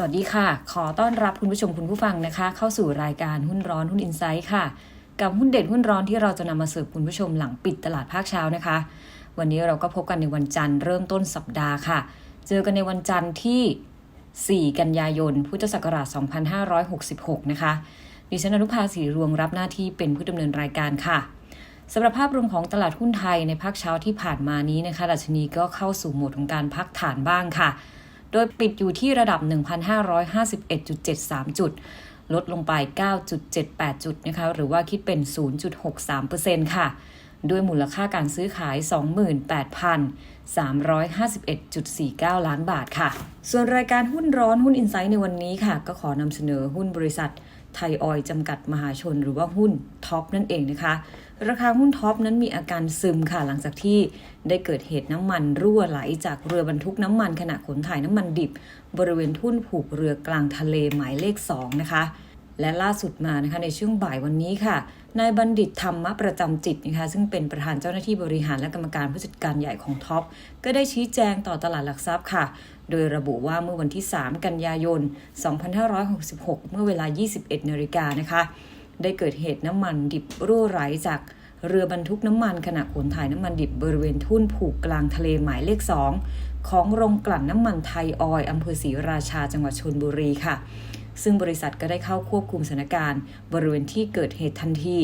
สวัสดีค่ะ ขอต้อนรับคุณผู้ชมคุณผู้ฟังนะคะ เข้าสู่รายการหุ้นร้อนหุ้นอินไซต์ค่ะ กับหุ้นเด็ดหุ้นร้อนที่เราจะนำมาเสิร์ฟคุณผู้ชมหลังปิดตลาดภาคเช้านะคะ วันนี้เราก็พบกันในวันจันทร์เริ่มต้นสัปดาห์ค่ะ เจอกันในวันจันทร์ที่ 4 กันยายน พุทธศักราช 2566 นะคะ ดิฉันอนุภาสีรวงรับหน้าที่เป็นผู้ดำเนินรายการค่ะสำหรับภาพรวมของตลาดหุ้นไทยในภาคเช้าที่ผ่านมานี้นะคะดัชนีก็เข้าสู่โหมดของการพักฐานบ้างค่ะ โดยปิดอยู่ที่ระดับ 1,551.73 จุด ลดลงไป 9.78 จุดนะคะ หรือว่าคิดเป็น 0.63%ค่ะ ด้วยมูลค่าการซื้อขาย 28,351.49 ล้านบาทค่ะ ส่วนรายการหุ้นร้อนหุ้นอินไซต์ในวันนี้ค่ะ ก็ขอนำเสนอหุ้นบริษัทไทยออยจำกัดมหาชนหรือว่าหุ้นท็อปนั่นเองนะคะ ราคาหุ้นท็อปนั้นมีอาการซึมค่ะหลังจากที่ได้เกิดเหตุน้ำมันรั่วไหลจากเรือบรรทุกน้ำมันขณะขนถ่ายน้ำมันดิบ บริเวณทุ่นผูกเรือกลางทะเลหมายเลข 2 นะคะ และล่าสุดมานะคะในช่วงบ่ายวันนี้ค่ะนายบัณฑิตธรรมประจำจิตนะคะซึ่งเป็นประธานเจ้าหน้าที่บริหารและกรรมการผู้จัดการใหญ่ของท็อปก็ได้ชี้แจงต่อตลาดหลักทรัพย์ค่ะ โดยระบุว่าเมื่อวันที่ 3 กันยายน 2566 เมื่อเวลา 21นาฬิกานะคะได้เกิดเหตุน้ำมันดิบรั่วไหลจากเรือบรรทุกน้ำมันขณะขนถ่ายน้ำมันดิบบริเวณทุ่นผูกกลางทะเลหมายเลข 2 ของโรงกลั่นน้ำมันไทยออยอำเภอศรีราชาจังหวัดชนบุรีค่ะ ซึ่งบริษัทก็ได้เข้าควบคุมสถานการณ์ บริเวณที่เกิดเหตุทันที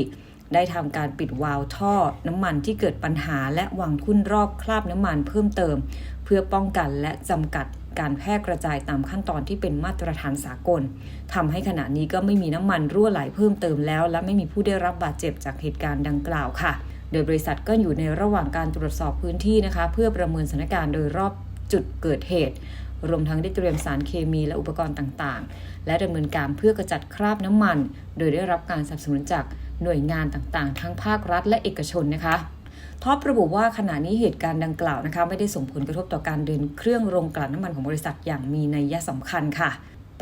ได้ทำการปิดวาล์วท่อน้ำมันที่เกิดปัญหาและวางทุ่นรอบคราบน้ำมันเพิ่มเติม เพื่อป้องกันและจำกัดการแพร่กระจายตามขั้นตอนที่เป็นมาตรฐานสากลทำให้ขณะนี้ก็ไม่มีน้ำมันรั่วไหลเพิ่มเติมแล้ว และไม่มีผู้ได้รับบาดเจ็บจากเหตุการณ์ดังกล่าวค่ะ โดยบริษัทก็อยู่ในระหว่างการตรวจสอบพื้นที่นะคะ เพื่อประเมินสถานการณ์โดยรอบจุดเกิดเหตุ รวมทั้งได้เตรียมสารเคมีและอุปกรณ์ต่างๆ และดำเนินการเพื่อกระจัดคราบน้ำมัน โดยได้รับการสนับสนุนจากหน่วยงานต่างๆ ทั้งภาครัฐและเอกชนนะคะท็อประบุว่าขณะนี้เหตุการณ์ดังกล่าวนะคะไม่ได้ส่งผลกระทบต่อการเดินเครื่องโรงกลั่นน้ำมันของบริษัทอย่างมีนัยสำคัญค่ะ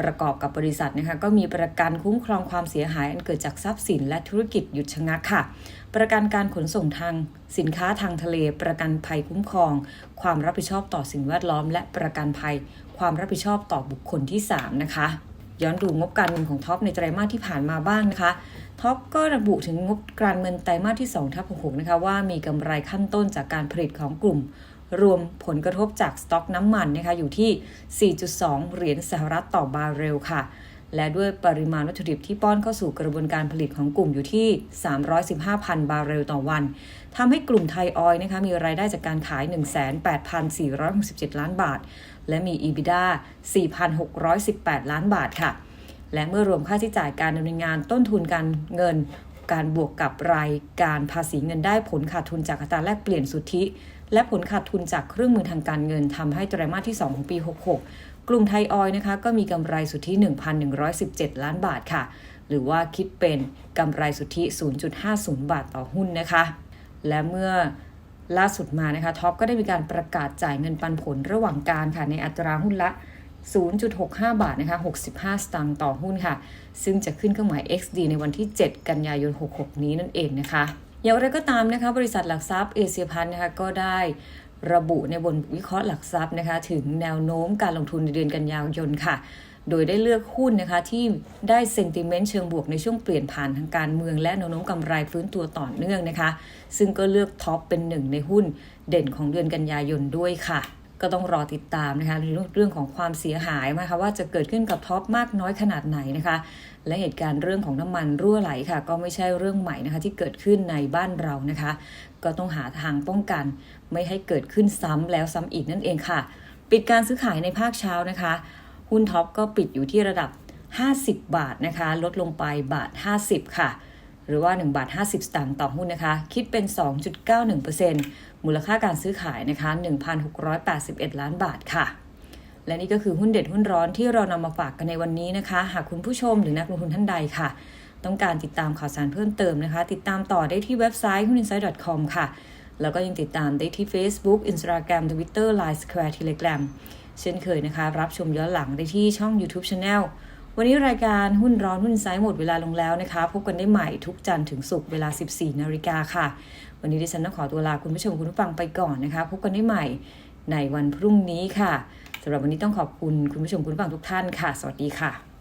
ประกอบกับบริษัทนะคะก็มีประกันคุ้มครองความเสียหายอันเกิดจากทรัพย์สินและธุรกิจหยุดชะงักค่ะ ประกันการขนส่งทางสินค้าทางทะเล ประกันภัยคุ้มครอง ความรับผิดชอบต่อสิ่งแวดล้อม และประกันภัย ความรับผิดชอบต่อบุคคลที่ 3 นะคะ ย้อนดูงบการเงินของท็อปในไตรมาสที่ผ่านมาบ้างนะคะท็อปก็ระบุถึงงบการเงินไตรมาสที่2ทับ66นะคะว่ามีกำไรขั้นต้นจากการผลิตของกลุ่ม รวมผลกระทบจากสต็อกน้ำมันนะคะอยู่ที่ 4.2 เหรียญสหรัฐต่อบาร์เรลค่ะ และด้วยปริมาณวัตถุดิบที่ป้อนเข้าสู่กระบวนการผลิตของกลุ่มอยู่ที่ 315,000 บาร์เรลต่อวันทำให้กลุ่มไทยออยล์นะคะมีรายได้จากการขาย 18,467 ล้านบาท และมี EBITDA 4,618 ล้านบาทค่ะ และเมื่อรวมค่าใช้จ่ายการดำเนินงานต้นทุนการเงินการบวกกับรายการภาษีเงินได้ผลขาดทุนจากอัตราแลกเปลี่ยนสุทธิ และผลขาดทุนจากเครื่องมือทางการเงินทำให้ไตรมาสที่ 2 ของปี 66 กลุ่มไทยออยนะคะก็มีกำไรสุทธิ 1,117 ล้านบาทค่ะ หรือว่าคิดเป็นกำไรสุทธิ 0.50 บาทต่อหุ้นนะคะ และเมื่อล่าสุดมานะคะท็อปก็ได้มีการประกาศจ่ายเงินปันผลระหว่างการค่ะในอัตราหุ้นละ 0.65 บาทนะคะ 65 สตางค์ต่อหุ้นค่ะ ซึ่งจะขึ้นเครื่องหมาย XD ในวันที่ 7 กันยายน 66 นี้นั่นเองนะคะ อย่างไรก็ตามนะคะบริษัทหลักทรัพย์เอเชียพันนะคะก็ได้ระบุในบนวิเคราะห์หลักทรัพย์นะคะถึงแนวโน้มการลงทุนในเดือนกันยายนค่ะ โดยได้เลือกหุ้นนะคะที่ได้เซนติเมนต์เชิงบวกในช่วงเปลี่ยนผ่านทางการเมืองและแนวโน้มกำไรฟื้นตัวต่อเนื่องนะคะ ซึ่งก็เลือกท็อปเป็นหนึ่งในหุ้นเด่นของเดือนกันยายนด้วยค่ะ ก็ต้องรอติดตามนะคะในเรื่องของความเสียหายนะคะว่าจะเกิดขึ้นกับท็อปมากน้อยขนาดไหนนะคะ และเหตุการณ์เรื่องของน้ำมันรั่วไหลค่ะ ก็ไม่ใช่เรื่องใหม่นะคะ ที่เกิดขึ้นในบ้านเรานะคะ ก็ต้องหาทางป้องกัน ไม่ให้เกิดขึ้นซ้ำแล้วซ้ำอีกนั่นเองค่ะ ปิดการซื้อขายในภาคเช้านะคะ หุ้นท็อปก็ปิดอยู่ที่ระดับ 50 บาทนะคะ ลดลงไปบาท 50 ค่ะ หรือว่า 1 บาท 50 สตางค์ต่อหุ้นนะคะ คิดเป็น 2.91%มูลค่าการซื้อขายนะคะ 1,681 ล้านบาทค่ะ และนี่ก็คือหุ้นเด็ดหุ้นร้อนที่เรานำมาฝากกันในวันนี้นะคะ หากคุณผู้ชมหรือนักลงทุนท่านใดค่ะ ต้องการติดตามข่าวสารเพิ่มเติมนะคะ ติดตามต่อได้ที่เว็บไซต์ huninsight.com ค่ะ แล้วก็ยังติดตามได้ที่ Facebook Instagram Twitter Line Square Telegram เช่นเคยนะคะ รับชมย้อนหลังได้ที่ช่อง YouTube Channel วันนี้รายการหุ้นร้อนหุ้นไซด์หมดเวลาลงแล้วนะคะ พบกันได้ใหม่ทุกจันทร์ถึงศุกร์เวลา 14 นาฬิกาค่ะ วันนี้ดิฉันต้องขอตัวลาคุณผู้ชมคุณผู้ฟังไปก่อนนะคะ พบกันได้ใหม่ในวันพรุ่งนี้ค่ะ สำหรับวันนี้ต้องขอบคุณคุณผู้ชมคุณผู้ฟังทุกท่านค่ะ สวัสดีค่ะ